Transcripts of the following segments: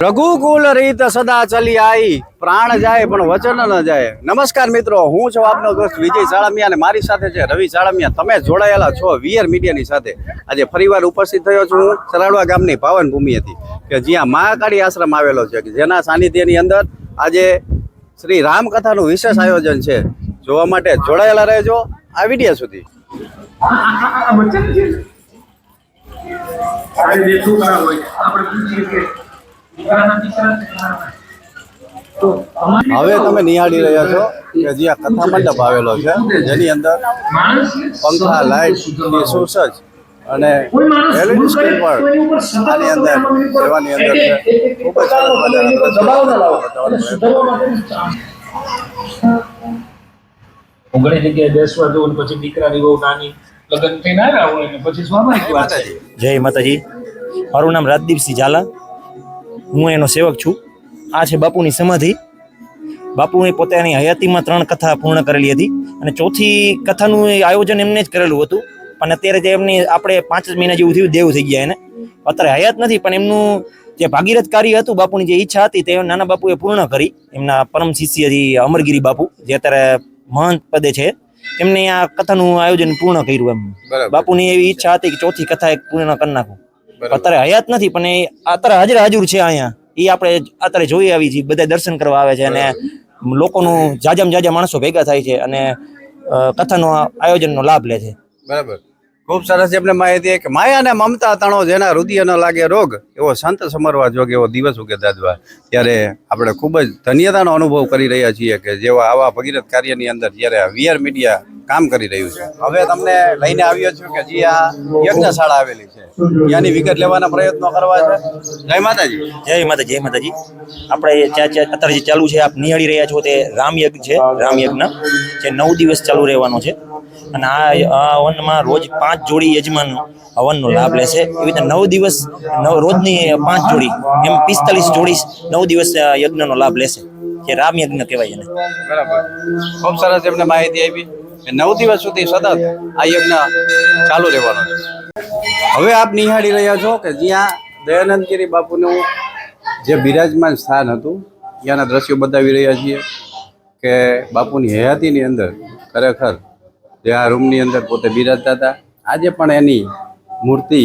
રઘુકુલ રીત સદા ચલી આઈ. પ્રાણ જાય પણ વચન ન જાય. નમસ્કાર મિત્રો, હું છું આપનો દોસ્ત વિજય સાળમિયા અને મારી સાથે છે રવિ સાળમિયા તમે જોડાયેલા છો વીઆર મીડિયાની સાથે. આજે ફરીવાર ઉપસ્થિત થયો છું હું સરાડવા ગામની પાવન ભૂમિ હતી. કે જ્યાં મહાકાળી આશ્રમ આવેલો છે જેના સાનિધ્યની અંદર આજે શ્રી રામકથાનું વિશેષ આયોજન છે. જોવા માટે જોડાયેલા રહેજો આ વિડીયા સુધી. સારી દેખું ખરાબ હોય. આપણે પૂછીએ કે દીકરાના દીકરા હવે તમે નિહાળી રહ્યા છો કે જ્યાં કથા મંડપ આવેલો છે જેની અંદર પંખા લાઇટની સુસજ અને એલઈડી સ્ક્રીન પણ આની અંદર સેવાની અંદર છે. ખૂબ જ સરસ મજાના ઘણી જગ્યાએ બેસવા જવું પછી દીકરાની બહુ નાની લગ્ન થઈને આવ્યા હોય ને પછી સ્વાભાવિક વાત છે. જય માતાજી. મારું નામ રાજદીપસિંહ ઝાલા. હું એનો સેવક છું. આ છે બાપુની સમાધિ. બાપુએ પોતાની હયાતીમાં ત્રણ કથા પૂર્ણ કરેલી હતી અને ચોથી કથાનું આયોજન એમને જ કરેલું હતું. પણ અત્યારે જે એમની આપણે પાંચ જ મહિના જેવું થયું દેવ થઈ ગયા એને. અત્યારે હયાત નથી પણ એમનું જે ભાગીરથ કાર્ય હતું બાપુની જે ઈચ્છા હતી તે નાના બાપુએ પૂર્ણ કરી. એમના પરમ શિષ્ય હતી અમરગીરી બાપુ જે અત્યારે મહંત પદે છે. એમને આ કથાનું આયોજન પૂર્ણ કર્યું એમ. બાપુની એવી ઈચ્છા હતી કે ચોથી કથા એક પૂર્ણ કરી નાખું. અત્યારે હયાત નથી પણ એ અત્યારે હાજર હાજર છે અહીંયા. એ આપણે અત્યારે જોઈ આવી છીએ બધા દર્શન કરવા આવે છે અને લોકોનું જાજામ જાજા માણસો ભેગા થાય છે અને કથાનો આયોજનનો લાભ લે છે. બરાબર. ખૂબ સરસ એમને માહિતી કે માયા અને મમતા તણો જેના હૃદય લાગે રોગ, એવો સંત સમરવા જોગ, એવો દિવસ ઉગે દાદવા. ત્યારે આપણે ખૂબ જ ધન્યતાનો અનુભવ કરી રહ્યા છીએ કે જેવા આવા ભગીરથ કાર્યની અંદર જ્યારે વીઆર મીડિયા કામ કરી રહ્યું છે. હવે તમને લઈને આવ્યો છું કે જે આ યજ્ઞશાળા આવેલી છે. ત્યાંની વિગત લેવાના પ્રયત્નો કરવા છે. જય માતાજી. જય માતા જય માતાજી. આપણે અત્યારે જે ચાલુ છે, આપ નિહાળી રહ્યા છો તે રામયજ્ઞ છે રામયજ્ઞ જે નવ દિવસ ચાલુ રહેવાનો છે. અને આ વનમાં રોજ પાંચ જોડી યજમાન હવનનો લાભ લેશે. એવી રીતે નવ દિવસ, નવ રોજની પાંચ જોડી, એમ પિસ્તાલીસ જોડી નવ દિવસ યજ્ઞનો લાભ લેશે. જે રામયજ્ઞ કહેવાય એને. બરાબર. ખૂબ સરસ એમને માહિતી આપી. નવ દિવસ સુધી સતત આ યજ્ઞ ચાલુ રહેવાનો હવે આપ નિહાળી રહ્યા છો કે જ્યાં દયાનંદગીરી બાપુનું જે બિરાજમાન સ્થાન હતું, ત્યાંના દ્રશ્યો બતાવી રહ્યા છીએ કે બાપુની હયાતીની અંદર ખરેખર જે આ રૂમની અંદર પોતે બિરાજતા હતા. આજે પણ એની મૂર્તિ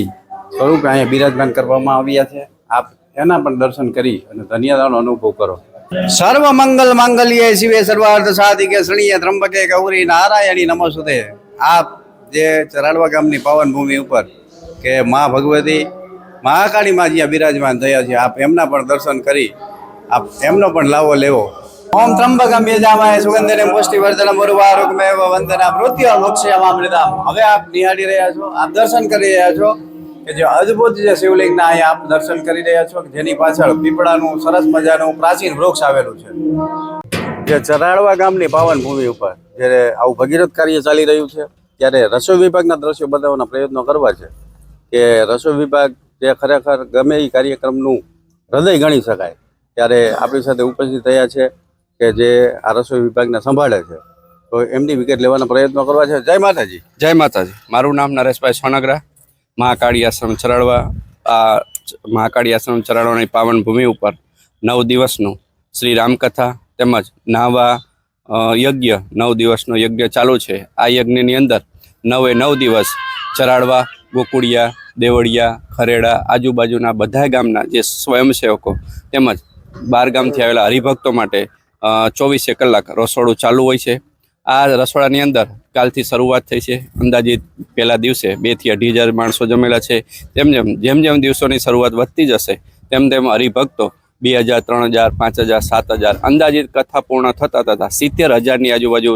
સ્વરૂપે અહીંયા બિરાજમાન કરવામાં આવ્યા છે. આપ એના પણ દર્શન કરી અને ધન્યતાનો અનુભવ કરો. સર્વ મંગલ માંગલ્ય શિવે સર્વાર્થ સાધિકે શ્રણીય ત્રંબકે ગૌરી નારાયણી નમસ્તે. આપ જે ચરાડવા ગામની પાવન ભૂમિ ઉપર કે મા ભગવતી, મહાકાળી માં જ્યાં બિરાજમાન થયા છે, આપ એમના પણ દર્શન કરી, આપ એમનો પણ લાવો લેવો. ઓમ ત્રંબકમ યજામાય સુગંધને પુષ્ટિવર્ધનમ ઉર્વારુકમેવ વંદના મૃત્યુ મોક્ષયમામૃતમ હવે આપ નિહાળી રહ્યા છો, આપ દર્શન કરી રહ્યા છો કે જે અદ્ભુત જે શિવલિંગના અહીંયા આપ દર્શન કરી રહ્યા છો જેની પાછળ પીપળાનું, સરસ મજાનું પ્રાચીન વૃક્ષ આવેલું છે. જે ચરાડવા ગામની પાવન ભૂમિ ઉપર, જ્યારે આવું ભગીરથ કાર્ય ચાલી રહ્યું છે, ત્યારે રસોઈ વિભાગના દ્રશ્યો બતાવવાના પ્રયત્નો કરવા છે કે રસોઈ વિભાગ જે ખરેખર ગમે એ કાર્યક્રમનું હૃદય ગણી શકાય. ત્યારે આપણી સાથે ઉપસ્થિત થયા છે કે જે આ રસોઈ વિભાગને સંભાળે છે. તો એમની વિગત લેવાના પ્રયત્નો કરવા છે. જય માતાજી. જય માતાજી. મારું નામ નરેશભાઈ સોનગરા. મહાકાળી આશ્રમ ચરાડવા, આ મહાકાળી આશ્રમ ચરાડવાની પાવન ભૂમિ ઉપર નવ દિવસનું શ્રી રામકથા તેમજ નાવા યજ્ઞ નવ દિવસનો યજ્ઞ ચાલુ છે. આ યજ્ઞની અંદર નવે નવ દિવસ ચરાડવા, ગોકુળિયા, દેવળિયા, ખરેડા, આજુબાજુના બધા ગામના જે સ્વયંસેવકો તેમજ બાર ગામથી આવેલા હરિભક્તો માટે ચોવીસે કલાક રસોડું ચાલુ હોય છે. આ રસોડાની અંદર કાલથી શરૂઆત થઈ છે. અંદાજિત પહેલા દિવસે બેથી અઢી હજાર માણસો જમેલા છે. તેમ જેમ જેમ જેમ દિવસોની શરૂઆત વધતી જશે, તેમ તેમ હરિભક્તો બે હજાર, ત્રણ હજાર, પાંચ હજાર, સાત હજાર, અંદાજિત કથા પૂર્ણ થતા થતા સિત્તેર હજારની આજુબાજુ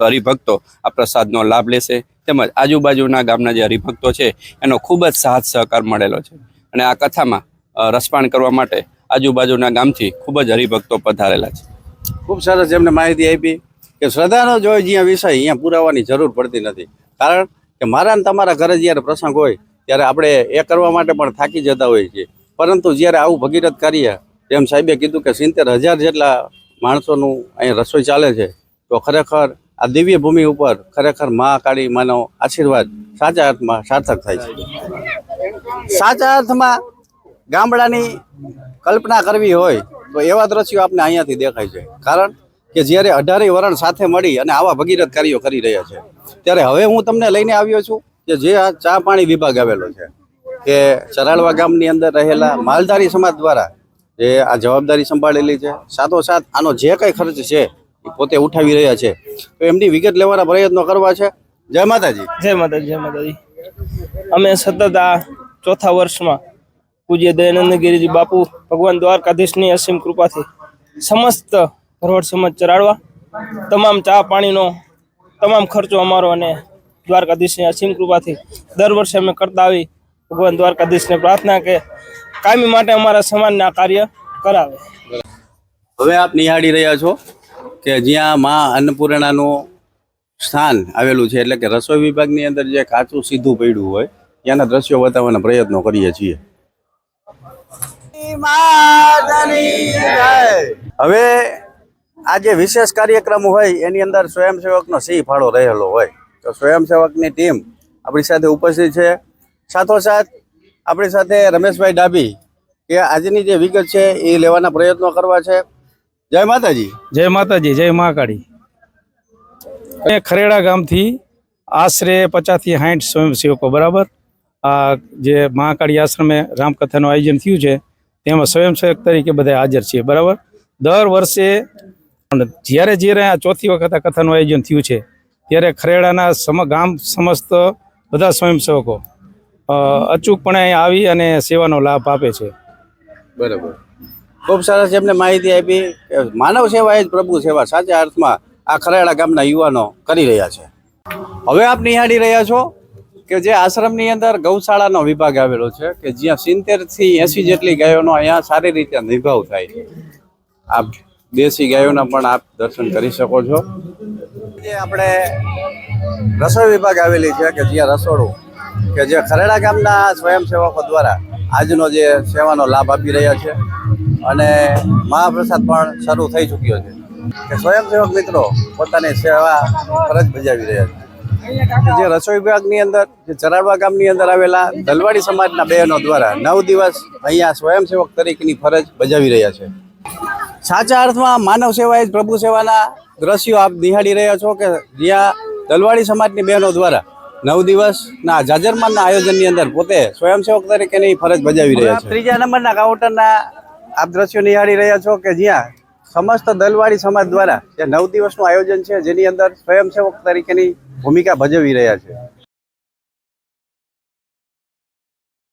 હરિભક્તો આ પ્રસાદનો લાભ લેશે. તેમજ આજુબાજુના ગામના જે હરિભક્તો છે, એનો ખૂબ જ સાથ સહકાર મળેલો છે. અને આ કથામાં રસપાન કરવા માટે આજુબાજુના ગામથી ખૂબ જ હરિભક્તો પધારેલા છે. ખૂબ સરસ એમને માહિતી આપી કે શ્રદ્ધાનો જો જ્યાં વિષય અહીંયા પુરાવાની જરૂર પડતી નથી. કારણ કે મારા ને તમારા ઘરે જ્યારે પ્રસંગ હોય, ત્યારે આપણે એ કરવા માટે પણ થાકી જતા હોઈએ છીએ. પરંતુ જ્યારે આવું ભગીરથ કાર્ય જેમ સાહેબે કીધું કે સિત્તેર હજાર જેટલા માણસોનું અહીંયા રસોઈ ચાલે છે, તો ખરેખર આ દિવ્ય ભૂમિ ઉપર ખરેખર મા કાળી માનો આશીર્વાદ સાચા અર્થમાં સાર્થક થાય છે. સાચા અર્થમાં ગામડાની કલ્પના કરવી હોય તો એવા દ્રશ્યો આપને અહીંયાથી દેખાય છે. કારણ કે જ્યારે અઢારે વરણ સાથે મળી અને આવા ભગીરથ કાર્યો કરી રહ્યા છે, ત્યારે હવે હું તમને લઈને આવ્યો છું કે જે આ ચા પાણી વિભાગ આવેલો છે, કે ચરાળવા ગામની અંદર રહેલા માલધારી સમાજ દ્વારા જે આ જવાબદારી સંભાળેલી છે, સાથોસાથ આનો જે કંઈ ખર્ચ છે એ પોતે ઉઠાવી રહ્યા છે. તો એમની વિગત લેવાના પ્રયત્નો કરવા છે. જય માતાજી. જય માતાજી જય માતાજી. અમે સતત આ ચોથા વર્ષમાં પૂજ્ય દયાનંદ ગિરિજી બાપુ ભગવાન દ્વારકાધીશની અસીમ કૃપાથી સમસ્ત ભરવડ સમાજ ચરાડવા, તમામ ચા પાણીનો, તમામ ખર્ચો અમારો અને દ્વારકાધીશની અસીમ કૃપાથી દર વર્ષે અમે કરતા આવી ભગવાન દ્વારકાધીશને પ્રાર્થના કે કાયમી માટે અમારા સમાજને કાર્ય કરાવે. હવે આપ નિહાળી રહ્યા છો કે જ્યાં મા અન્નપૂર્ણાનું સ્થાન આવેલું છે, એટલે કે રસોઈ વિભાગની અંદર જે કાચું સીધું પડ્યું હોય, ત્યાંના દ્રશ્યો બતાવવાના પ્રયત્નો કરીએ છીએ. હવે આ જે વિશેષ કાર્યક્રમ હોય એની અંદર સ્વયંસેવકનો સિંહ ફાળો રહેલો હોય. તો સ્વયંસેવકની ટીમ આપણી સાથે ઉપસ્થિત છે. સાથોસાથ આપણી સાથે રમેશભાઈ ડાભી કે આજની જે વિગત છે એ લેવાના પ્રયત્નો કરવા છે. જય માતાજી. જય માતાજી જય મહાકાળી ખરેડા ગામથી આશરે પચાસથી સાઠ સ્વયંસેવકો બરાબર? આ જે મહાકાળી આશ્રમે રામકથાનું આયોજન થયું છે તેમાં સ્વયંસેવક તરીકે બધા હાજર છીએ, બરાબર? દર વર્ષે જ્યારે જ્યારે આ ચોથી વખત આ કથાનું આયોજન થયું છે, ત્યારે ખરેડાના સમ, ગામ સમસ્ત બધા સ્વયંસેવકો અચૂકપણે અહીં આવી અને સેવાનો લાભ આપે છે. બરાબર. ખૂબ સરસ એમને માહિતી આપી માનવ સેવા એ જ પ્રભુ સેવા સાચા અર્થમાં આ ખરેડા ગામના યુવાનો કરી રહ્યા છે. હવે આપ નિહાળી રહ્યા છો? કે જે આશ્રમની અંદર ગૌશાળાનો વિભાગ આવેલો છે, કે જ્યાં સિત્તેરથી એસી જેટલી ગાયોનો અહીંયા સારી રીતે નિભાવ થાય છે. આપ દેશી ગાયોના પણ આપ દર્શન કરી શકો છો. જે આપણે રસોઈ વિભાગ આવેલી છે, કે જ્યાં રસોડું, કે જે ખરેડા ગામના સ્વયંસેવકો દ્વારા આજનો જે સેવાનો લાભ આપી રહ્યા છે અને મહાપ્રસાદ પણ શરૂ થઈ ચૂક્યો છે. કે સ્વયંસેવક મિત્રો પોતાની સેવા ફરજ બજાવી રહ્યા છે. જે રસોઈ વિભાગની અંદર જે ચરાડવા ગામની અંદર આવેલા દલવાડી સમાજના બહેનો દ્વારા નવ દિવસ અહીંયા સ્વયંસેવક તરીકેની ફરજ બજાવી રહ્યા છે. સાચા અર્થમાં માનવ સેવા એ જ પ્રભુ સેવાના દ્રશ્યો આપ નિહાળી રહ્યા છો કે જ્યાં દલવાડી સમાજની બહેનો દ્વારા નવ દિવસના જાજરમાનના આયોજનની અંદર પોતે સ્વયંસેવક તરીકેની ફરજ બજાવી રહ્યા છે. ત્રીજા નંબરના કાઉન્ટરના આપ દ્રશ્યો નિહાળી રહ્યા છો કે જ્યાં સમસ્ત દલવાડી સમાજ દ્વારા જે નવ દિવસનું આયોજન છે જેની અંદર સ્વયંસેવક તરીકેની ભૂમિકા ભજવી રહ્યા છે.